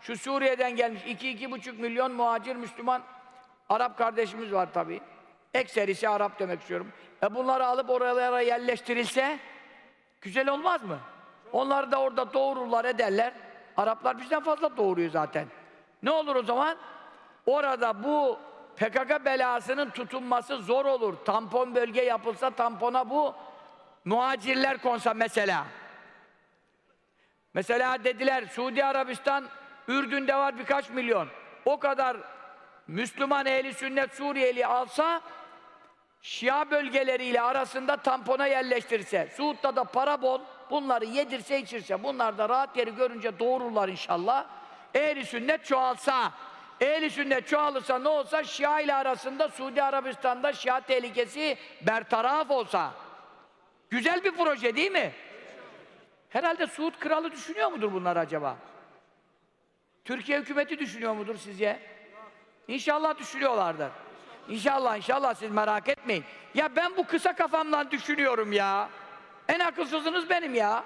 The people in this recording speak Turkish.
şu Suriye'den gelmiş 2-2,5 milyon muhacir Müslüman Arap kardeşimiz var tabii. Ekserisi Arap demek istiyorum. E bunları alıp oralara yerleştirilse güzel olmaz mı? Onları da orada doğururlar ederler. Araplar bizden fazla doğuruyor zaten. Ne olur o zaman? Orada bu PKK belasının tutunması zor olur. Tampon bölge yapılsa tampona bu muhacirler konsa mesela. Mesela dediler Suudi Arabistan, Ürdün'de var birkaç milyon. O kadar Müslüman ehli sünnet Suriyeli alsa Şia bölgeleriyle arasında tampona yerleştirse, Suud'da da para bol, bunları yedirse içirse, bunlar da rahat yeri görünce doğururlar inşallah. Ehli sünnet çoğalsa, ehli sünnet çoğalırsa ne olsa Şia ile arasında Suudi Arabistan'da Şia tehlikesi bertaraf olsa. Güzel bir proje değil mi? Herhalde Suud kralı düşünüyor mudur bunlar acaba? Türkiye hükümeti düşünüyor mudur sizce? İnşallah düşünüyorlardır. İnşallah, inşallah siz merak etmeyin. Ya ben bu kısa kafamdan düşünüyorum ya. En akılsızınız benim ya.